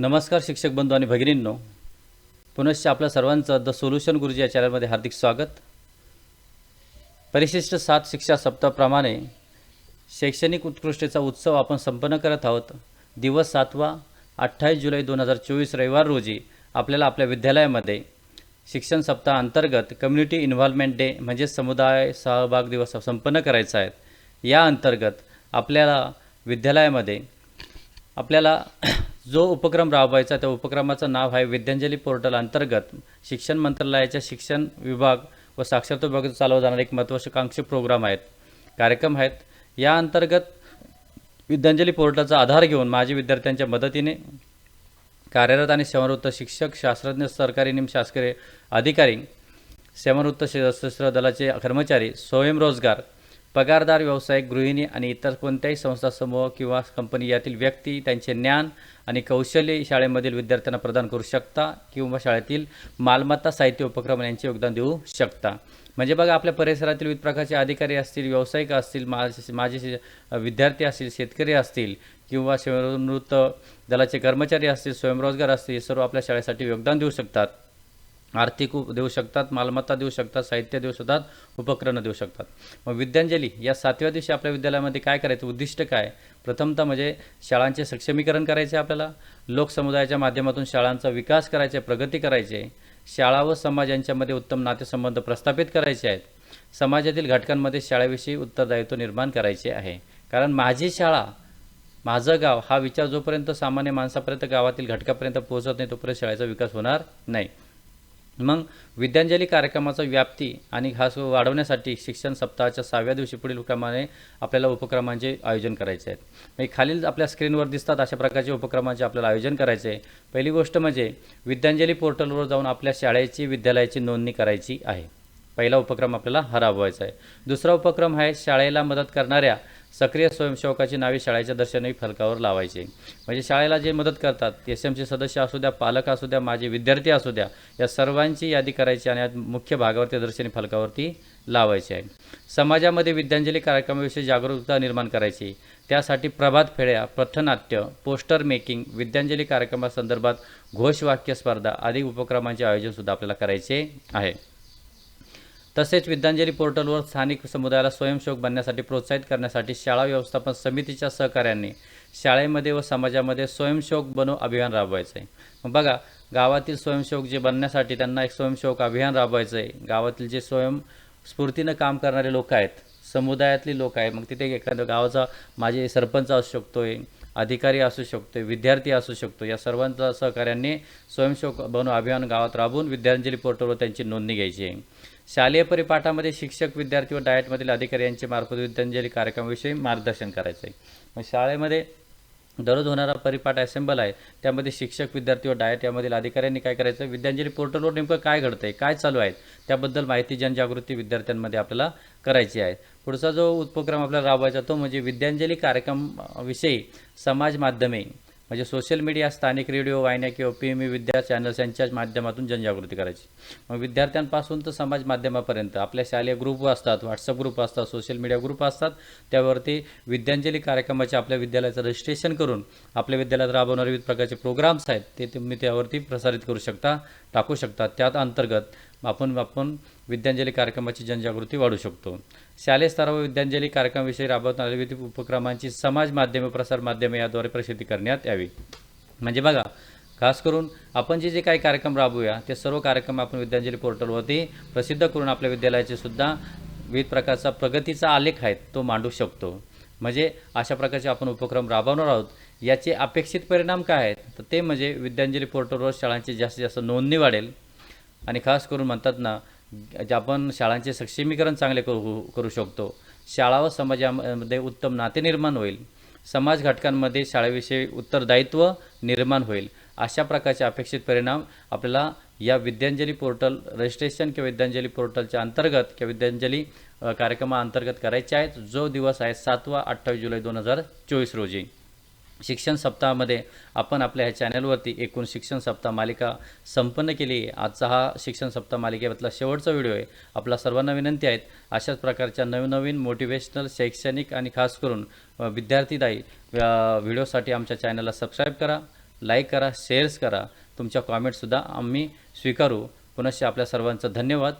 नमस्कार शिक्षक बंधू आणि भगिनींनो. पुनश्च आपल्या सर्वांचं द सोल्युशन गुरुजी या चॅनलमध्ये हार्दिक स्वागत. परिशिष्ट सात शिक्षा सप्ताहाप्रमाणे शैक्षणिक उत्कृष्टेचा उत्सव आपण संपन्न करत आहोत. दिवस सातवा अठ्ठावीस जुलै दोन हजार चोवीस रविवार रोजी आपल्याला आपल्या विद्यालयामध्ये शिक्षण सप्ताह अंतर्गत कम्युनिटी इन्व्हॉल्वमेंट डे म्हणजे समुदाय सहभाग दिवस संपन्न करायचा आहे. या अंतर्गत आपल्याला विद्यालयामध्ये आपल्याला जो उपक्रम राबवायचा त्या उपक्रमाचं नाव आहे विद्यांजली पोर्टल अंतर्गत. शिक्षण मंत्रालयाच्या शिक्षण विभाग व साक्षरता विभाग चालवला जाणारे एक महत्त्वाकांक्षी प्रोग्राम आहेत. कार्यक्रम आहेत. या अंतर्गत विद्यांजली पोर्टलचा आधार घेऊन माजी विद्यार्थ्यांच्या मदतीने कार्यरत आणि सेवानिवृत्त शिक्षक शास्त्रज्ञ सरकारी निमशासकीय अधिकारी सेवानिवृत्त सशस्त्र दलाचे कर्मचारी स्वयंरोजगार पगारदार व्यावसायिक गृहिणी आणि इतर कोणत्याही संस्था समूह किंवा कंपनी यातील व्यक्ती त्यांचे ज्ञान आणि कौशल्य शाळेमधील विद्यार्थ्यांना प्रदान करू शकता किंवा शाळेतील मालमत्ता साहित्य उपक्रम यांचे योगदान देऊ शकता. म्हणजे बघा आपल्या परिसरातील विविध प्रकारचे अधिकारी असतील व्यावसायिक असतील माझे माझे विद्यार्थी असतील शेतकरी असतील किंवा सेवानिवृत्त दलाचे कर्मचारी असतील स्वयंरोजगार असतील हे सर्व आपल्या शाळेसाठी योगदान देऊ शकतात. आर्थिक उप देऊ शकतात मालमत्ता देऊ शकतात साहित्य देऊ शकतात उपकरणं देऊ शकतात. मग विद्यांजली या सातव्या दिवशी आपल्या विद्यालयामध्ये काय करायचं? उद्दिष्ट काय? प्रथमतः म्हणजे शाळांचे सक्षमीकरण करायचे आपल्याला लोकसमुदायाच्या माध्यमातून शाळांचा विकास करायचा प्रगती करायचे शाळा व समाज यांच्यामध्ये उत्तम नातेसंबंध प्रस्थापित करायचे आहेत. समाजातील घटकांमध्ये शाळेविषयी उत्तरदायित्व निर्माण करायचे आहे. कारण माझी शाळा माझं गाव हा विचार जोपर्यंत सामान्य माणसापर्यंत गावातील घटकापर्यंत पोहोचत नाही तोपर्यंत शाळेचा विकास होणार नाही. मग विद्यांजली कार्यक्रमाचा व्याप्ती आणि खास वाढवण्यासाठी शिक्षण सप्ताहाच्या सहाव्या दिवशी पुढील क्रमाने आपल्याला उपक्रमांचे आयोजन करायचे आहेत. म्हणजे खालील आपल्या स्क्रीनवर दिसतात अशा प्रकारचे उपक्रमांचे आपल्याला आयोजन करायचे आहे. पहिली गोष्ट म्हणजे विद्यांजली पोर्टलवर जाऊन आपल्या शाळेची विद्यालयाची नोंदणी करायची आहे. पहिला उपक्रम आपल्याला हा राबवायचा आहे. दुसरा उपक्रम आहे शाळेला मदत करणाऱ्या सक्रिय स्वयंसेवकाची नावे शाळेच्या दर्शनी फलकावर लावायचे. म्हणजे शाळेला जे मदत करतात एस एमचे सदस्य असू द्या पालक असू द्या माझे विद्यार्थी असू द्या या सर्वांची यादी करायची आणि मुख्य भागावरती दर्शनी फलकावरती लावायची आहे. समाजामध्ये विद्यांजली कार्यक्रमाविषयी जागरूकता निर्माण करायची. त्यासाठी प्रभात फेड्या पथनाट्य पोस्टर मेकिंग विद्यांजली कार्यक्रमासंदर्भात घोषवाक्य स्पर्धा आदी उपक्रमांचे आयोजनसुद्धा आपल्याला करायचे आहे. तसेच विद्यांजली पोर्टलवर स्थानिक समुदायाला स्वयंसेवक बनण्यासाठी प्रोत्साहित करण्यासाठी शाळा व्यवस्थापन समितीच्या सहकार्याने शाळेमध्ये व समाजामध्ये स्वयंसेवक बनव अभियान राबवायचं आहे मग बघा गावातील स्वयंसेवक जे बनण्यासाठी त्यांना एक स्वयंसेवक अभियान राबवायचं आहे गावातील जे स्वयंस्फूर्तीनं काम करणारे लोक आहेत समुदायातली लोक आहेत मग तिथे एखाद्या गावाचा माझे सरपंच असू शकतो आहे अधिकारी असू शकतो विद्यार्थी असू शकतो. या सर्वांचा सहकार्याने स्वयंसेवक बनू अभियान गावात राबवून विद्यांजली पोर्टलवर त्यांची नोंदणी घ्यायची आहे. शालेय परिपाठामध्ये शिक्षक विद्यार्थी व डायटमधील अधिकारी यांच्या मार्फत विद्यांजली कार्यक्रमाविषयी मार्गदर्शन करायचं आहे मग शाळेमध्ये दररोज होणारा परिपाठ असेंबल आहे. त्यामध्ये शिक्षक विद्यार्थी व डायट यामधील अधिकाऱ्यांनी काय करायचं? विद्यांजली पोर्टलवर नेमकं काय घडतं आहे काय चालू आहे? त्याबद्दल माहिती जनजागृती विद्यार्थ्यांमध्ये आपल्याला करायची आहे. पुढचा जो उपक्रम आपल्याला राबवायचा तो म्हणजे विद्यांजली कार्यक्रमाविषयी समाज माध्यमे. म्हणजे सोशल मीडिया स्थानिक रेडिओ वाहिन्या किंवा पी एम विद्या चॅनल्स यांच्या माध्यमातून जनजागृती करायची. मग विद्यार्थ्यांपासून तर समाज माध्यमापर्यंत. आपल्या शालेय ग्रुप असतात व्हॉट्सअप ग्रुप असतात सोशल मीडिया ग्रुप असतात. त्यावरती विद्यांजली कार्यक्रमाचे आपल्या विद्यालयाचं रजिस्ट्रेशन करून आपल्या विद्यालयात राबवणारे विविध प्रकारचे प्रोग्राम्स आहेत ते तुम्ही त्यावरती प्रसारित करू शकता टाकू शकता. त्यात अंतर्गत आपण आपण विद्यांजली कार्यक्रमाची जनजागृती वाढू शकतो. शालेय स्तरावर विद्यांजली कार्यक्रमाविषयी राबवत विविध उपक्रमांची समाज माध्यमे प्रसार माध्यमे याद्वारे प्रसिद्धी करण्यात यावी. म्हणजे बघा खास करून आपण जे जे काही कार्यक्रम राबवूया ते सर्व कार्यक्रम आपण विद्यांजली पोर्टलवरती प्रसिद्ध करून आपल्या विद्यालयाचे सुद्धा विविध प्रकारचा प्रगतीचा आलेख आहे तो मांडू शकतो. म्हणजे अशा प्रकारचे आपण उपक्रम राबवणार आहोत. याचे अपेक्षित परिणाम काय आहेत? तर ते म्हणजे विद्यांजली पोर्टलवर शाळांची जास्तीत जास्त नोंदणी वाढेल. आणि खास करून म्हणतात ना जे आपण शाळांचे सक्षमीकरण चांगले करू करू शकतो शाळा व समाजामध्ये उत्तम नाते निर्माण होईल. समाज घटकांमध्ये शाळेविषयी उत्तरदायित्व निर्माण होईल. अशा प्रकारचे अपेक्षित परिणाम आपल्याला या विद्यांजली पोर्टल रजिस्ट्रेशन किंवा विद्यांजली पोर्टलच्या अंतर्गत किंवा विद्यांजली कार्यक्रमाअंतर्गत करायचे आहेत. जो दिवस आहे सातवा अठ्ठावीस जुलै दोन हजार चोवीस रोजी. शिक्षण सप्ताहामध्ये आपण आपल्या ह्या चॅनलवरती एकूण शिक्षण सप्ताह मालिका संपन्न केली आहे. आजचा हा शिक्षण सप्ताह मालिकेमधला शेवटचा व्हिडिओ आहे. आपला सर्वांना विनंती आहेत अशाच प्रकारच्या नवनवीन मोटिवेशनल शैक्षणिक आणि खास करून विद्यार्थीदायी व्हिडिओसाठी आमच्या चॅनलला सबस्क्राईब करा लाईक करा शेअर्स करा. तुमच्या कॉमेंटसुद्धा आम्ही स्वीकारू. पुनश्च आपल्या सर्वांचं धन्यवाद.